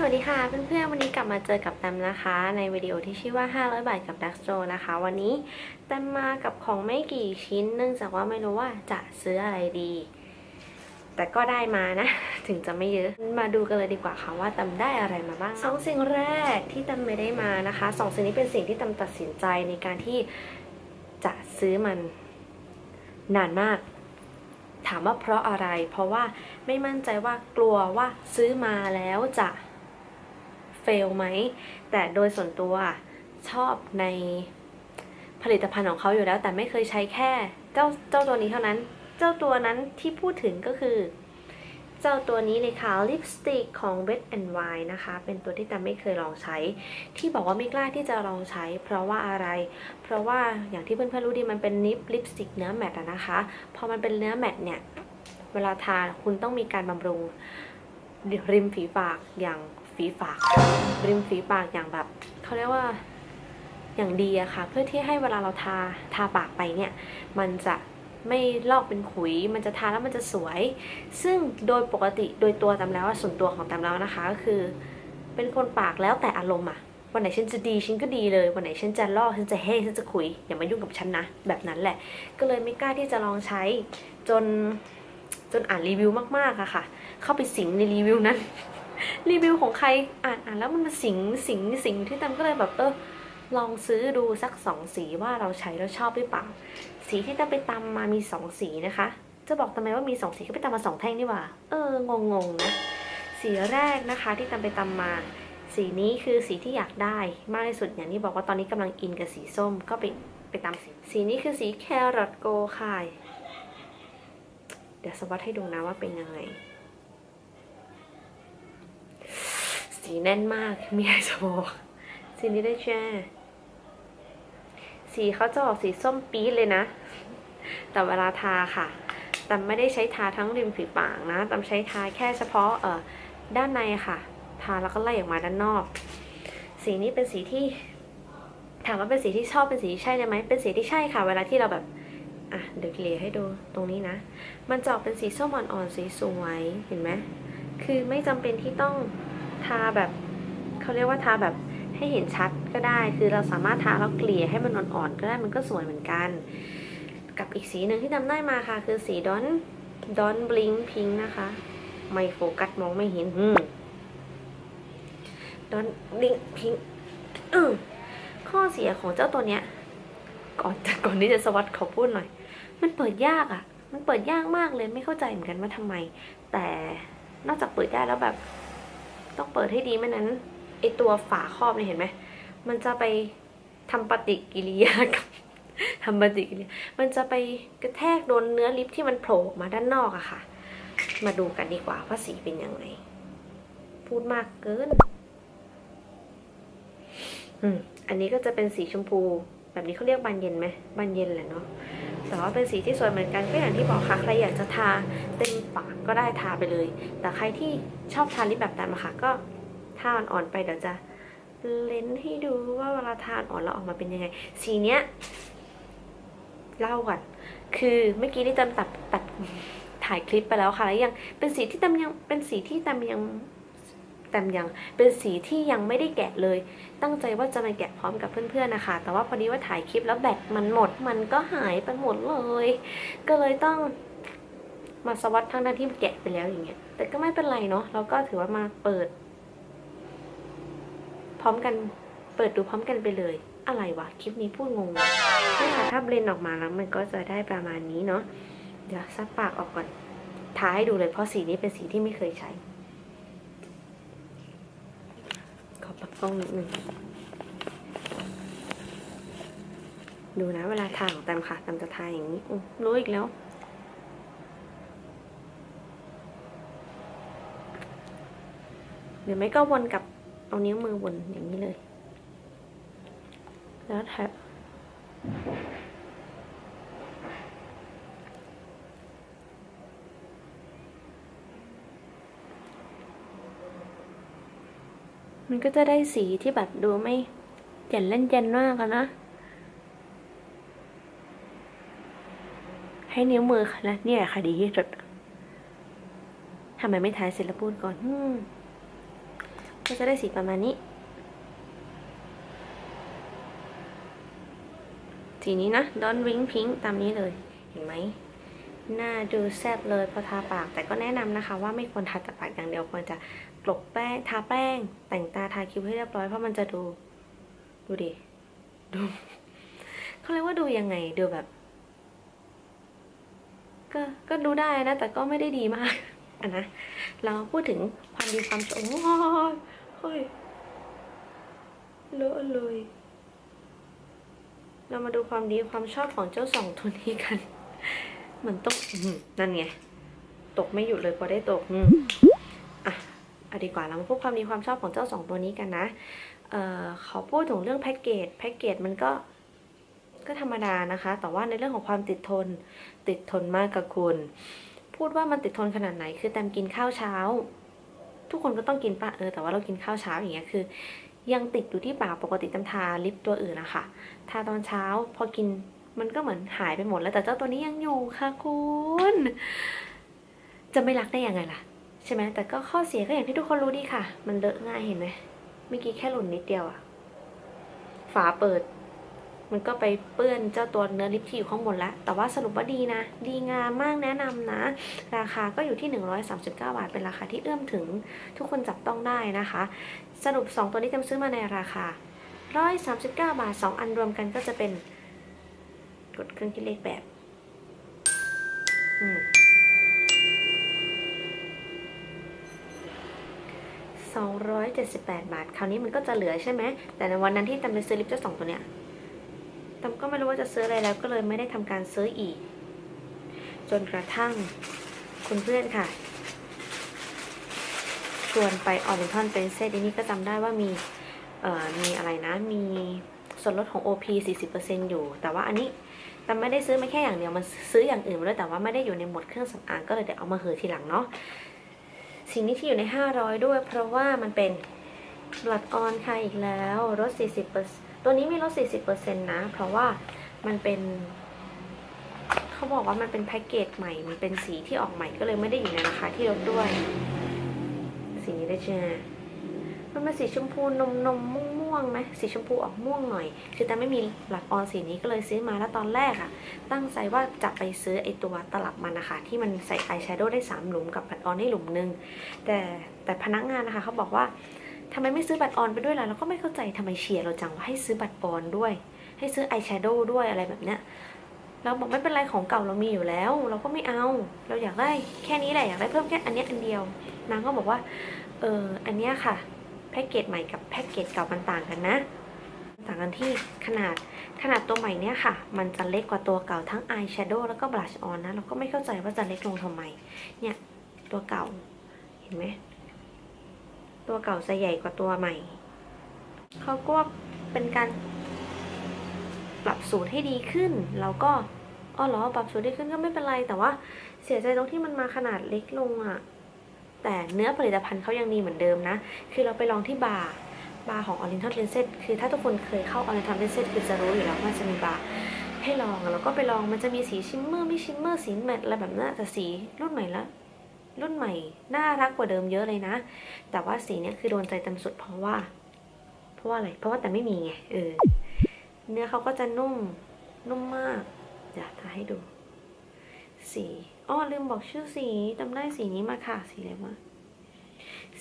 สวัสดีค่ะเพื่อนๆวันนี้กลับมาเจอกับแตมนะคะ ในวิดีโอที่ชื่อว่า 500 บาทกับดักโ o นะคะ วันนี้แตมมากับของไม่กี่ชิ้น เนื่องจากว่าไม่รู้ว่าจะซื้ออะไรดี แต่ก็ได้มานะ ถึงจะไม่เยอะมาดูกันเลยดีกว่าค่ะว่าแตมได้อะไรมาบ้างสองสิ่งแรกที่แตมไม่ได้มานะคะสองสิ่งนี้เป็นสิ่งที่แตมตัดสินใจในการที่จะซื้อมันนานมากถามว่าเพราะอะไร เพราะว่าไม่มั่นใจว่ากลัวว่าซื้อมาแล้วจะ เฟลไหม แต่โดยส่วนตัวชอบในผลิตภัณฑ์ของเขาอยู่แล้ว แต่ไม่เคยใช้แค่เจ้าเจ้าตัวนี้เท่านั้น เจ้าตัวนั้นที่พูดถึงก็คือ เจ้าตัวนี้เลยค่ะลิปสติกของ Wet n Wild นะคะ เป็นตัวที่แต่ไม่เคยลองใช้ ที่บอกว่าไม่กล้าที่จะลองใช้ เพราะว่าอะไร เพราะว่าอย่างที่เพื่อนๆรู้ดีมันเป็นนิปลิปสติกเนื้อแมตต์นะคะพอมันเป็นเนื้อแมตต์เนี่ยเวลาทาคุณต้องมีการบำรุงริมฝีปากอย่าง ฝีปาก ริมฝีปากอย่างแบบเขาเรียกว่าอย่างดีอะค่ะ เพื่อที่ให้เวลาเราทาทาปากไปเนี่ย มันจะไม่ลอกเป็นขุย มันจะทาแล้วมันจะสวย ซึ่งโดยปกติโดยตัวตามแล้วส่วนตัวของตามแล้วนะคะ ก็คือเป็นคนปากแล้วแต่อารมณ์อะวันไหนฉันจะดีฉันก็ดีเลย วันไหนฉันจะลอกฉันจะแห้งฉันจะขุย อย่ามายุ่งกับฉันนะ แบบนั้นแหละ ก็เลยไม่กล้าที่จะลองใช้จนจนอ่านรีวิวมากๆอะค่ะ เข้าไปสิงในรีวิวนั้น รีวิวของใครอ่านอ่านแล้วมันมาสิงสิงสิงที่ตัมก็เลยแบบเออลองซื้อดูสักสองสีว่าเราใช้แล้วชอบหรือเปล่า สีที่ตัมไปตำมมามีสองสีนะคะ จะบอกทำไมว่ามีสองสีก็ไปตำมมาสองแท่งนี่หว่า เอองงงนะ สีแรกนะคะที่ตัมไปตำมมา สีนี้คือสีที่อยากได้มากที่สุดอย่างที่บอกว่าตอนนี้กำลังอินกับสีส้มก็ไปไปตามสี สีนี้คือสีแครอทโกค่ะ เดี๋ยวสวัสดให้ดูนะว่าเป็นยังไง สีแน่นมากมีอะไรจะบอกสีนี้ได้แช่สีเขาจะออกสีส้มปี๊ดเลยนะ แต่เวลาทาค่ะ แต่ไม่ได้ใช้ทาทั้งริมฝีปากนะแต่ใช้ทาแค่เฉพาะเอ่อด้านในค่ะ ทาแล้วก็ไล่ออกมาด้านนอก สีนี้เป็นสีที่ ถามว่าเป็นสีที่ชอบเป็นสีที่ใช่เลยไหมเป็นสีที่ใช่ค่ะ เวลาที่เราแบบอะเดี๋ยวเคลียให้ดูตรงนี้นะ มันจะออกเป็นสีส้มอ่อนๆสีสวยเห็นไหมคือไม่จำเป็นที่ต้อง ทาแบบเขาเรียกว่าทาแบบให้เห็นชัดก็ได้ คือเราสามารถทาแล้วเกลี่ยให้มันอ่อนๆก็ได้มันก็สวยเหมือนกัน กับอีกสีหนึ่งที่จำได้มาค่ะ คือสีดอนดอนบลิงพิงนะคะ ไม่โฟกัสมองไม่เห็นดอนบลิงพิงข้อเสียของเจ้าตัวเนี้ย ก่อนก่อนที่จะสวัสดขอพูดหน่อย มันเปิดยากอะ่ะ มันเปิดยากมากเลยไม่เข้าใจเหมือนกันว่าทำไม แต่นอกจากเปิดได้แล้วแบบ ต้องเปิดให้ดีไม่นั้นไอตัวฝาครอบเนี่ยเห็นไหมมันจะไปทำปฏิกิริยากับทำปฏิกิริยามันจะไปกระแทกโดนเนื้อลิปที่มันโผล่ออกมาด้านนอกอะค่ะ มาดูกันดีกว่าว่าสีเป็นยังไง พูดมากเกิน อืม อันนี้ก็จะเป็นสีชมพู แบบนี้เขาเรียกบานเย็นไหมบานเย็นแหละเนาะแต่ว่าเป็นสีที่สวยเหมือนกันก็อย่างที่บอกค่ะ ใครอยากจะทาเต็มากก็ได้ทาไปเลย แต่ใครที่ชอบทาลิปแบบแตมค่ะก็ทาอ่อนๆไปเดี๋ยวจะเลนส์ให้ดูว่าเวลาทานอ่อนแล้วออกมาเป็นยังไง สีเนี้ยเล่าก่อนคือเมื่อกี้ที่แตมตัดตัดถ่ายคลิปไปแล้วค่ะแล้วยังเป็นสีที่แตมยังเป็นสีที่แตมยังแตมยังเป็นสีที่ยังไม่ได้แกะเลย ตั้งใจว่าจะมาแกะพร้อมกับเพื่อนๆนะคะ แต่ว่าพอดีว่าถ่ายคลิปแล้วแบตมันหมด มันก็หายไปหมดเลย ก็เลยต้อง มาสวัสดทั้งนั้นที่แกะไปแล้วอย่างเงี้ย แต่ก็ไม่เป็นไรเนาะเราก็ถือว่ามาเปิด พร้อมกันเปิดดูพร้อมกันไปเลย อะไรวะคลิปนี้พูดงงนี่ค่ะถ้าเบลนออกมาแล้วมันก็จะได้ประมาณนี้เนาะเดี๋ยวซับปากออกก่อนทาให้ดูเลยเพราะสีนี้เป็นสีที่ไม่เคยใช้ขอปรับกล้องนิดนึงดูนะเวลาทาของแตมค่ะแตมจะทาอย่างนี้อุ๊ยรู้อีกแล้ว รือไม่ก็วนกับเอานิ้วมือวนอย่างนี้เลย แล้วแท็บมันก็จะได้สีที่แบบดูไม่เย็นเล่นเย็นมากนะ ให้นิ้วมือค่ะนะเนี่ยค่ะดีที่สุดทำไมไม่ทายเสร็จแล้วพูดก่อนอืม ก็จะได้สีประมาณนี้ สีนี้นะดอนวิงพิงตามนี้เลย เห็นไหมหน้าดูแซบเลยพอทาปาก แต่ก็แนะนำนะคะ ว่าไม่ควรทาแต่ปากอย่างเดียวควรจะกลบแป้งทาแป้ง แต่งตาทาคิ้วให้เรียบร้อยเพราะมันจะดู ดูดิดูเขาเรียกว่าดูยังไงดูแบบ ก็ก็ดูได้นะ แต่ก็ไม่ได้ดีมาก อะนะ เราพูดถึงความดีความชอบโอ้ยเฮ้ยเลอะเลย เรามาดูความดีความชอบของเจ้าสองตัวนี้กัน เหมือนต้อหือนั่นไง ตกไม่หยุดเลยพอได้ตกอืมอะเอาดีกว่าเรามาพูดความดีความชอบของเจ้าสองตัวนี้กันนะ เอ่อเขาพูดถึงเรื่องแพ็กเกจ แพ็กเกจมันก็ก็ธรรมดานะคะ แต่ว่าในเรื่องของความติดทน ติดทนมากกับคุณ พูดว่ามันติดทนขนาดไหน คือแตมกินข้าวเช้า ทุกคนก็ต้องกินปะเออ แต่ว่าเรากินข้าวเช้าอย่างเงี้ยคือ ยังติดอยู่ที่ปากปกติแตมทาลิปตัวอื่นนะคะทาตอนเช้าพอกินมันก็เหมือนหายไปหมดแล้วแต่เจ้าตัวนี้ยังอยู่ค่ะคุณ จะไม่รักได้ยังไงล่ะ ใช่ไหมแต่ก็ข้อเสียก็อย่างที่ทุกคนรู้ดีค่ะ มันเลอะง่ายเห็นไหมเมื่อกี้แค่หล่นนิดเดียวอะฝาเปิด มันก็ไปเปื้อนเจ้าตัวเนื้อลิปที่อยู่ข้างบนแล้วแต่ว่าสรุปว่าดีนะ ดีงามมากแนะนำนะ ราคาก็อยู่ที่ 139 บาท เป็นราคาที่เอื้อมถึงทุกคนจับต้องได้นะคะ สรุป 2 ตัวนี้จำซื้อมาในราคา 139 บาท 2 อันรวมกันก็จะเป็น กดเครื่องคิดเลขแบบอืม278 บาท คราวนี้มันก็จะเหลือใช่ไหม แต่ในวันนั้นที่ตำไปซื้อลิปเจ้าสองตัวเนี้ย ตำก็ไม่รู้ว่าจะซื้ออะไรแล้วก็เลยไม่ได้ทำการซื้ออีก จนกระทั่งคุณเพื่อนค่ะ ชวนไปออริ n นเป็นเซตอันนี้ก็จำได้ว่ามีเอ่อมีอะไรนะมีส่วนลดของ OP 40%อยู่ แต่ว่าอันนี้แต่ไม่ได้ซื้อมาแค่อย่างเดียว มันซื้ออย่างอื่นมาด้วยแต่ว่าไม่ได้อยู่ในหมวดเครื่องสำอางก็เลยเดี๋ยวเอามาเหอทีหลังเนาะ สิ่งนี้ที่อยู่ใน 500 ด้วย เพราะว่ามันเป็นบลัดออนค่ะอีกแล้วลด40% ตัวนี้มีลด 40%นะ เพราะว่ามันเป็นเขาบอกว่ามันเป็นแพ็กเกจใหม่ มันเป็นสีที่ออกใหม่ก็เลยไม่ได้อยู่ในราคาที่ลดด้วย สีนี้ได้ใช่ไหมมันเป็นสีชมพูนมนมม่วงม่วงไหมสีชมพูออกม่วงหน่อย คือแต่ไม่มีหลักออนสีนี้ก็เลยซื้อมาแล้วตอนแรกอะตั้งใจว่าจะไปซื้อไอตัวตลับมันนะคะที่มันใส่อายแชโดว์ได้สามหลุมกับบัตรออนได้หลุมหนึงแต่แต่พนักงานนะคะเขาบอกว่า ทำไมไม่ซื้อบัตรออนไปด้วยล่ะเราก็ไม่เข้าใจทำไมเชียร์เราจังว่าให้ซื้อบัตรออนด้วย ให้ซื้ออายแชโดว์ด้วยอะไรแบบเนี้ยเราบอกไม่เป็นไรของเก่าเรามีอยู่แล้ว เราก็ไม่เอา เราอยากได้แค่นี้แหละอยากได้เพิ่มแค่อันนี้อันเดียวนางก็บอกว่าเอออันเนี้ยค่ะแพ็กเกจใหม่กับแพ็กเกจเก่ามันต่างกันนะ ต่างกันที่ขนาดขนาดตัวใหม่เนี่ยค่ะ มันจะเล็กกว่าตัวเก่าทั้งอายแชโดว์แล้วก็บลัชออนนะเราก็ไม่เข้าใจว่าจะเล็กลงทำไมเนี่ยตัวเก่าเห็นไหม ตัวเก่าจะใหญ่กว่าตัวใหม่ เขาก็เป็นการปรับสูตรให้ดีขึ้น แล้วก็อ๋อเหรอปรับสูตรไดีขึ้นก็ไม่เป็นไร แต่ว่าเสียใจตรงที่มันมาขนาดเล็กลงอะแต่เนื้อผลิตภัณฑ์เขายังดีเหมือนเดิมนะ คือเราไปลองที่บาร์บาร์ของ Oriental Lenses คือถ้าทุกคนเคยเข้า Oriental Lenses คือจะรู้อยู่แล้วว่าจะมีบาร์ให้ลองอะแล้วก็ไปลองมันจะมีสีชิมเมอร์ไม่ชิมเมอร์สีแมตอะไรแบบนั้นแต่สีรุ่นใหม่ละ รุ่นใหม่ น่ารักกว่าเดิมเยอะเลยนะ แต่ว่าสีเนี้ยคือโดนใจเต็มสุดเพราะว่า เพราะว่าอะไร เพราะว่าแต่ไม่มีไง เออ เนื้อเขาก็จะนุ่ม นุ่มมาก เดี๋ยวจะให้ดู สีอ้อลืมบอกชื่อสีจำได้สีนี้มาค่ะ สีอะไรวะ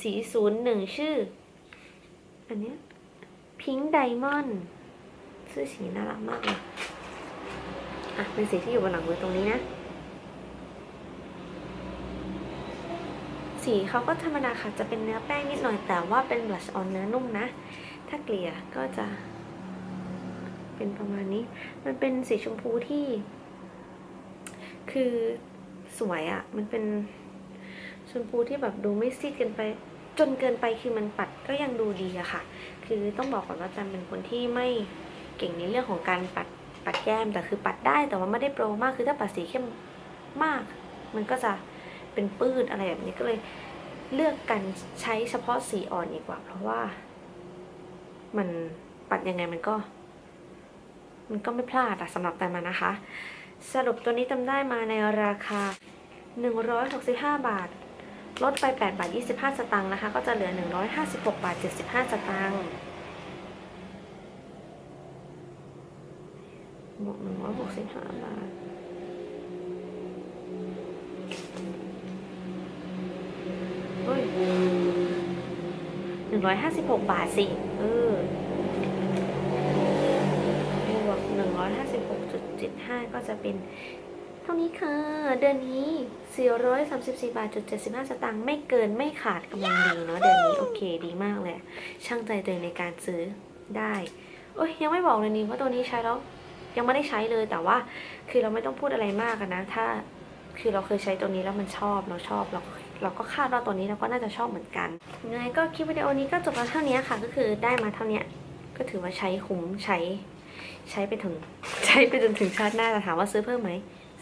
สีศูนย์หนึ่งชื่อ อันเนี้ยพิงค์ไดมอนด์ชื่อสีน่ารักมากเลย อะ เป็นสีที่อยู่บนหลังมือตรงนี้นะ สีเขาก็ธรรมดาค่ะ จะเป็นเนื้อแป้งนิดหน่อยแต่ว่าเป็นบลัชออนเนื้อนุ่มนะ ถ้าเกลี่ยก็จะ เป็นประมาณนี้ มันเป็นสีชมพูที่ คือสวยอะ่ะ มันเป็นชมพูที่แบบดูไม่ซีดเกินไป จนเกินไปคือมันปัดก็ยังดูดีอะค่ะ คือต้องบอกก่อนว่าจันเป็นคนที่ไม่เก่งในเรื่องของการปัดปัดแก้มแต่คือปัดได้แต่ว่าไม่ได้โปรมากคือถ้าปัดสีเข้มมาก มันก็จะ เป็นปื้นอะไรแบบนี้ก็เลยเลือกกันใช้เฉพาะสีอ่อนดีกว่า เพราะว่า มันปัดยังไงมันก็ มันก็ไม่พลาดอะสำหรับแต่มานะคะ สรุปตัวนี้จำได้มาในราคา 165 บาท ลดไป 8 บาท 25 สตางค์นะคะ ก็จะเหลือ 156 บาท 75 สตางค์บวก165 บาท เฮ้ย 156 บาทสิ เออบวก156.75 ก็จะเป็นเท่านี้ค่ะ เดือนนี้ 434 บาทจุด75 สตางค์ ไม่เกินไม่ขาดกำลังดีเนาะ เดือนนี้โอเคดีมากเลย ช่างใจตัวเองในการซื้อได้ โอ้ยยังไม่บอกเลยนี่ว่าตัวนี้ใช้แล้วยังไม่ได้ใช้เลยแต่ว่า คือเราไม่ต้องพูดอะไรมากนะ ถ้าคือเราเคยใช้ตัวนี้แล้วมันชอบเราชอบเราก็ เราก็คาดว่าตัวนี้เราก็น่าจะชอบเหมือนกันยังไงก็คลิปวิดีโอนี้ก็จบแล้วเท่านี้ค่ะ ก็คือได้มาเท่านี้ก็ถือว่าใช้คุ้มใช้ ใช้ไปถึงใช้ไปจนถึงชาติหน้าแต่ถามว่าซื้อเพิ่มไหม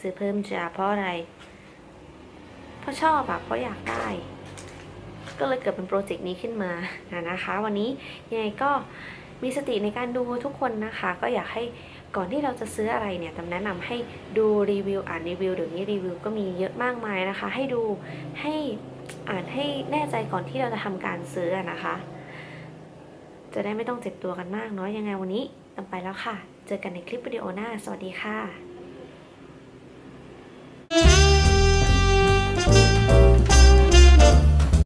ซื้อเพิ่มจะเพราะอะไรเพราะชอบอะเพราะอยากได้ ก็เลยเกิดเป็นโปรเจกต์นี้ขึ้นมานะนะคะ วันนี้ยังไงก็มีสติในการดูทุกคนนะคะ ก็อยากให้ ก่อนที่เราจะซื้ออะไรเนี่ยตำแนะนำให้ดูรีวิวอ่านรีวิวเดี๋ยวนี้รีวิวก็มีเยอะมากมายนะคะ ให้ดูให้อ่านให้แน่ใจก่อนที่เราจะทำการซื้อนะคะ จะได้ไม่ต้องเจ็บตัวกันมากเนาะยังไงวันนี้ต้องไปแล้วค่ะ เจอกันในคลิปวิดีโอหน้า สวัสดีค่ะ